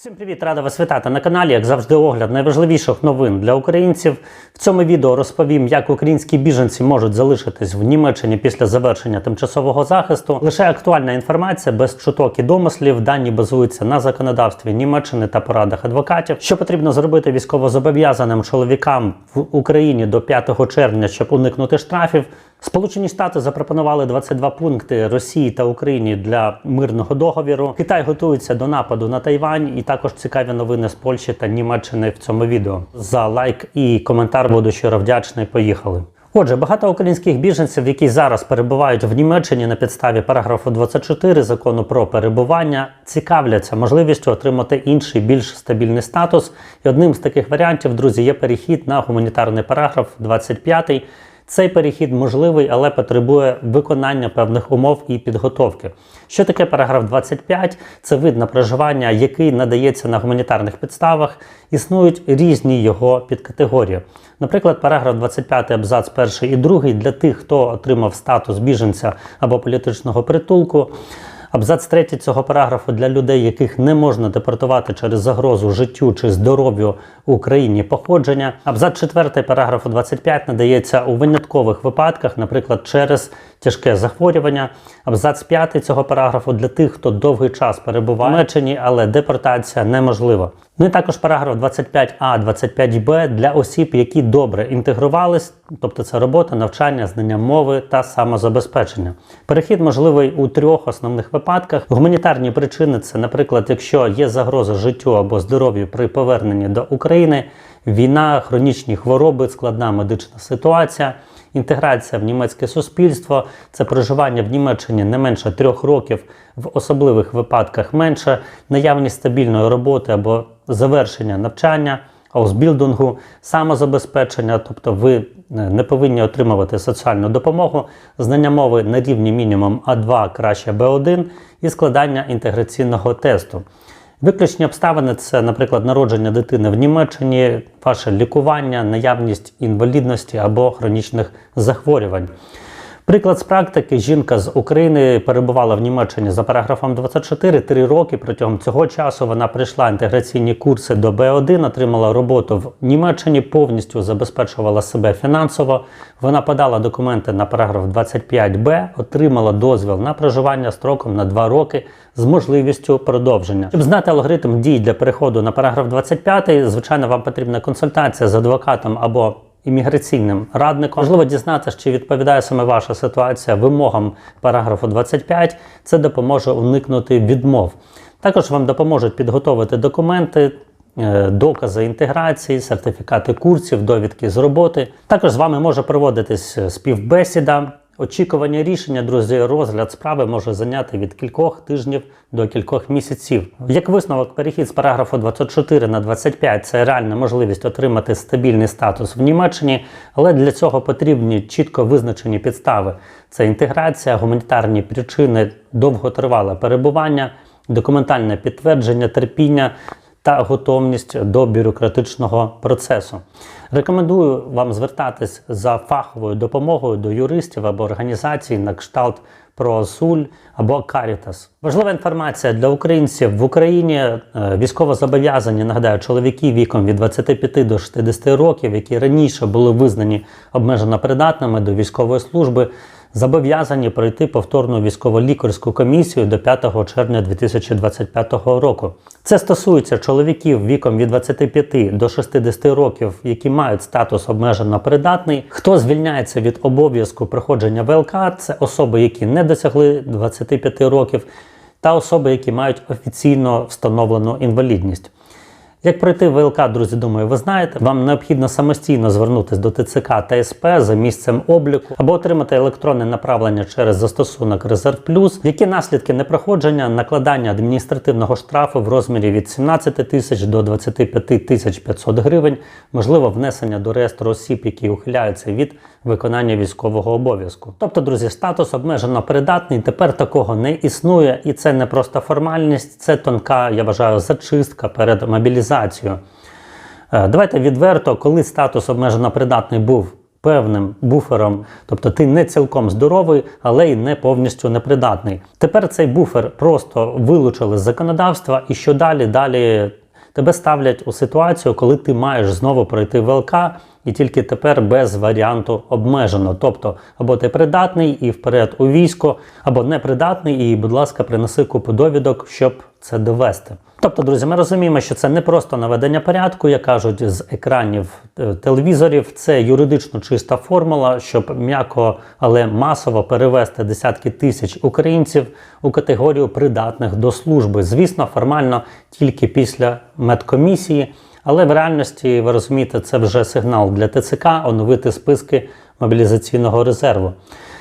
Всім привіт, рада вас вітати на каналі. Як завжди, огляд найважливіших новин для українців. В цьому відео розповім, як українські біженці можуть залишитись в Німеччині після завершення тимчасового захисту. Лише актуальна інформація без чуток і домислів. Дані базуються на законодавстві Німеччини та порадах адвокатів. Що потрібно зробити військовозобов'язаним чоловікам в Україні до 5 червня, щоб уникнути штрафів. Сполучені Штати запропонували 22 пункти Росії та Україні для мирного договіру. Китай готується до нападу на Тайвань, і також цікаві новини з Польщі та Німеччини в цьому відео. За лайк і коментар буду щиро вдячний. Поїхали. Отже, багато українських біженців, які зараз перебувають в Німеччині на підставі параграфу 24 закону про перебування, цікавляться можливістю отримати інший більш стабільний статус. І одним з таких варіантів, друзі, є перехід на гуманітарний параграф 25. Цей перехід можливий, але потребує виконання певних умов і підготовки. Що таке параграф 25? Це вид на проживання, який надається на гуманітарних підставах. Існують різні його підкатегорії. Наприклад, параграф 25 абзац 1 і 2 для тих, хто отримав статус біженця або політичного притулку. Абзац 3 цього параграфу для людей, яких не можна депортувати через загрозу життю чи здоров'ю у країні походження. Абзац 4 параграфу 25 надається у виняткових випадках, наприклад, через тяжке захворювання. Абзац 5 цього параграфу для тих, хто довгий час перебуває в Німеччині, але депортація неможлива. Ну і також параграф 25а, 25б для осіб, які добре інтегрувались, тобто це робота, навчання, знання мови та самозабезпечення. Перехід можливий у трьох основних випадках. Гуманітарні причини це, наприклад, якщо є загроза життю або здоров'ю при поверненні до України, війна, хронічні хвороби, складна медична ситуація. Інтеграція в німецьке суспільство це проживання в Німеччині не менше трьох років, в особливих випадках менше, наявність стабільної роботи або завершення навчання, аусбілдингу, самозабезпечення, тобто ви не повинні отримувати соціальну допомогу, знання мови на рівні мінімум А2, краще Б1 і складання інтеграційного тесту. Виключні обставини це, наприклад, народження дитини в Німеччині, ваше лікування, наявність інвалідності або хронічних захворювань. Приклад з практики: жінка з України перебувала в Німеччині за параграфом 24 три роки. Протягом цього часу вона прийшла інтеграційні курси до Б1, отримала роботу в Німеччині, повністю забезпечувала себе фінансово. Вона подала документи на параграф 25Б, отримала дозвіл на проживання строком на 2 роки з можливістю продовження. Щоб знати алгоритм дій для переходу на параграф 25, звичайно, вам потрібна консультація з адвокатом або імміграційним радником. Можливо дізнатися, чи відповідає саме ваша ситуація вимогам параграфу 25. Це допоможе уникнути відмов. Також вам допоможуть підготовити документи. е, Докази інтеграції, сертифікати курсів, довідки з роботи. Також з вами може проводитись співбесіда, очікування рішення, друзі, розгляд справи може зайняти від кількох тижнів до кількох місяців. Як висновок, перехід з параграфу 24 на 25 це реальна можливість отримати стабільний статус в Німеччині, але для цього потрібні чітко визначені підстави: це інтеграція, гуманітарні причини, довготривале перебування, документальне підтвердження терпіння. Та готовність до бюрократичного процесу. Рекомендую вам звертатись за фаховою допомогою до юристів або організацій на кшталт Проасуль або Caritas. Важлива інформація для українців в Україні е, військовозобов'язані, нагадаю, чоловіки віком від 25 до 60 років, які раніше були визнані обмежено придатними до військової служби, зобов'язані пройти повторну військово-лікарську комісію до 5 червня 2025 року. Це стосується чоловіків віком від 25 до 60 років, які мають статус обмежено придатний. Хто звільняється від обов'язку проходження ВЛК, це особи, які не досягли 25 років, та особи, які мають офіційно встановлену інвалідність. Як пройти ВЛК, друзі, думаю, ви знаєте, вам необхідно самостійно звернутися до ТЦК та СП за місцем обліку або отримати електронне направлення через застосунок Резерв Плюс, які наслідки непроходження, накладання адміністративного штрафу в розмірі від 17 тисяч до 25 тисяч 500 гривень, можливо, внесення до реєстру осіб, які ухиляються від виконання військового обов'язку. Тобто, друзі, статус обмежено придатний. Тепер такого не існує, і це не просто формальність, це тонка, я вважаю, зачистка перед мобілізацією. Е, Давайте відверто, коли статус обмежено придатний був певним буфером, тобто ти не цілком здоровий, але й не повністю непридатний. Тепер цей буфер просто вилучили з законодавства, і що далі? Далі тебе ставлять у ситуацію, коли ти маєш знову пройти ВЛК, і тільки тепер без варіанту обмежено. Тобто, або ти придатний і вперед у військо, або непридатний, і, будь ласка, принеси купу довідок, щоб це довести. Тобто, друзі, ми розуміємо, що це не просто наведення порядку, як кажуть, з екранів е, телевізорів. Це юридично чиста формула, щоб м'яко, але масово перевести десятки тисяч українців у категорію придатних до служби. Звісно, формально тільки після медкомісії. Але в реальності, ви розумієте, це вже сигнал для ТЦК оновити списки мобілізаційного резерву.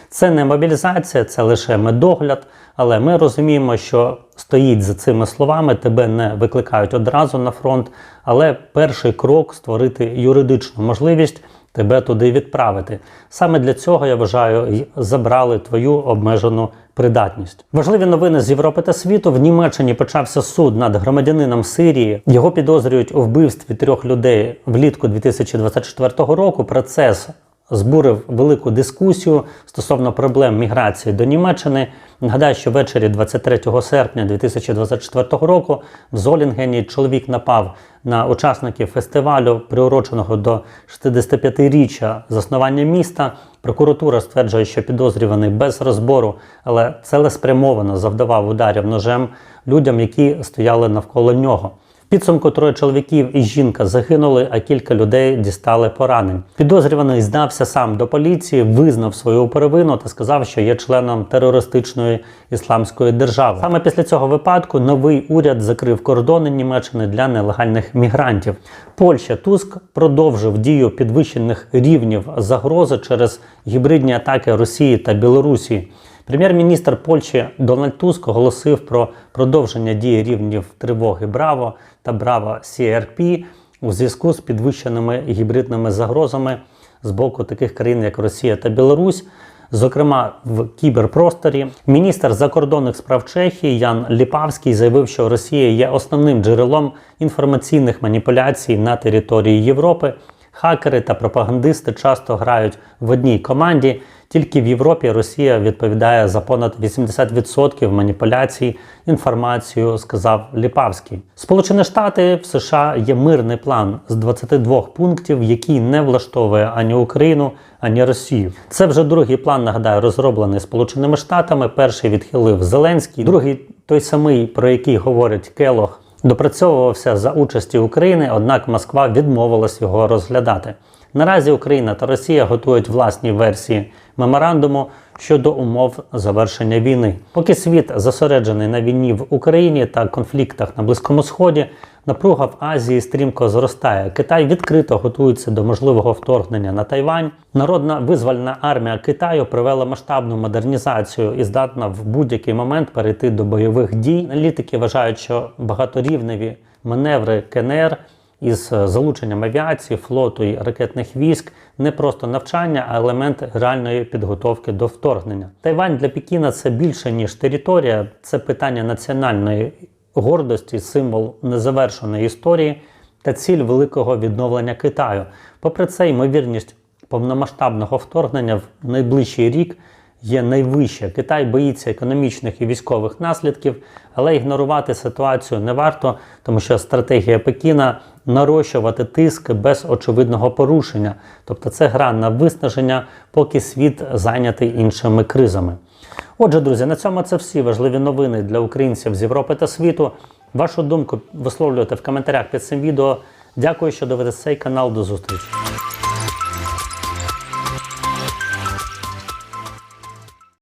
Це не мобілізація, це лише медогляд. Але ми розуміємо, що стоїть за цими словами, тебе не викликають одразу на фронт. Але перший крок створити юридичну можливість тебе туди відправити. Саме для цього я вважаю, забрали твою обмежену придатність. Важливі новини з Європи та світу. В Німеччині почався суд над громадянином Сирії. Його підозрюють у вбивстві трьох людей влітку 2024 року. Процес збурив велику дискусію стосовно проблем міграції до Німеччини. Нагадаю, що ввечері 23 серпня 2024 року в Золінгені чоловік напав на учасників фестивалю, приуроченого до 65-річчя заснування міста. Прокуратура стверджує, що підозрюваний без розбору, але цілеспрямовано завдавав ударів ножем людям, які стояли навколо нього. Підсумку троє чоловіків і жінка загинули, а кілька людей дістали поранень. Підозрюваний здався сам до поліції, визнав свою провину та сказав, що є членом терористичної ісламської держави. Саме після цього випадку новий уряд закрив кордони Німеччини для нелегальних мігрантів. Польща Туск продовжив дію підвищених рівнів загрози через гібридні атаки Росії та Білорусі. Прем'єр-міністр Польщі Дональд Туск оголосив про продовження дії рівнів тривоги Браво та Браво CRP у зв'язку з підвищеними гібридними загрозами з боку таких країн, як Росія та Білорусь. Зокрема, в кіберпросторі міністр закордонних справ Чехії Ян Ліпавський заявив, що Росія є основним джерелом інформаційних маніпуляцій на території Європи. Хакери та пропагандисти часто грають в одній команді. Тільки в Європі Росія відповідає за понад 80% маніпуляцій інформацією, сказав Ліпавський. Сполучені Штати в США є мирний план з 22 пунктів, який не влаштовує ані Україну, ані Росію. Це вже другий план, нагадаю, розроблений Сполученими Штатами. Перший відхилив Зеленський, другий той самий, про який говорить Келох. Допрацьовувався за участі України, однак Москва відмовилась його розглядати. Наразі Україна та Росія готують власні версії меморандуму щодо умов завершення війни. Поки світ зосереджений на війні в Україні та конфліктах на Близькому Сході, напруга в Азії стрімко зростає. Китай відкрито готується до можливого вторгнення на Тайвань. Народна визвольна армія Китаю провела масштабну модернізацію і здатна в будь-який момент перейти до бойових дій. Аналітики вважають, що багаторівневі маневри КНР із залученням авіації, флоту і ракетних військ не просто навчання, а елемент реальної підготовки до вторгнення. Тайвань для Пекіна це більше ніж територія, це питання національної гордості, символ незавершеної історії та ціль великого відновлення Китаю. Попри це, ймовірність повномасштабного вторгнення в найближчий рік є найвища. Китай боїться економічних і військових наслідків, але ігнорувати ситуацію не варто, тому що стратегія Пекіна нарощувати тиск без очевидного порушення. Тобто це гра на виснаження, поки світ зайнятий іншими кризами. Отже, друзі, на цьому це всі важливі новини для українців з Європи та світу. Вашу думку висловлюйте в коментарях під цим відео. Дякую, що дивитесь цей канал. До зустрічі.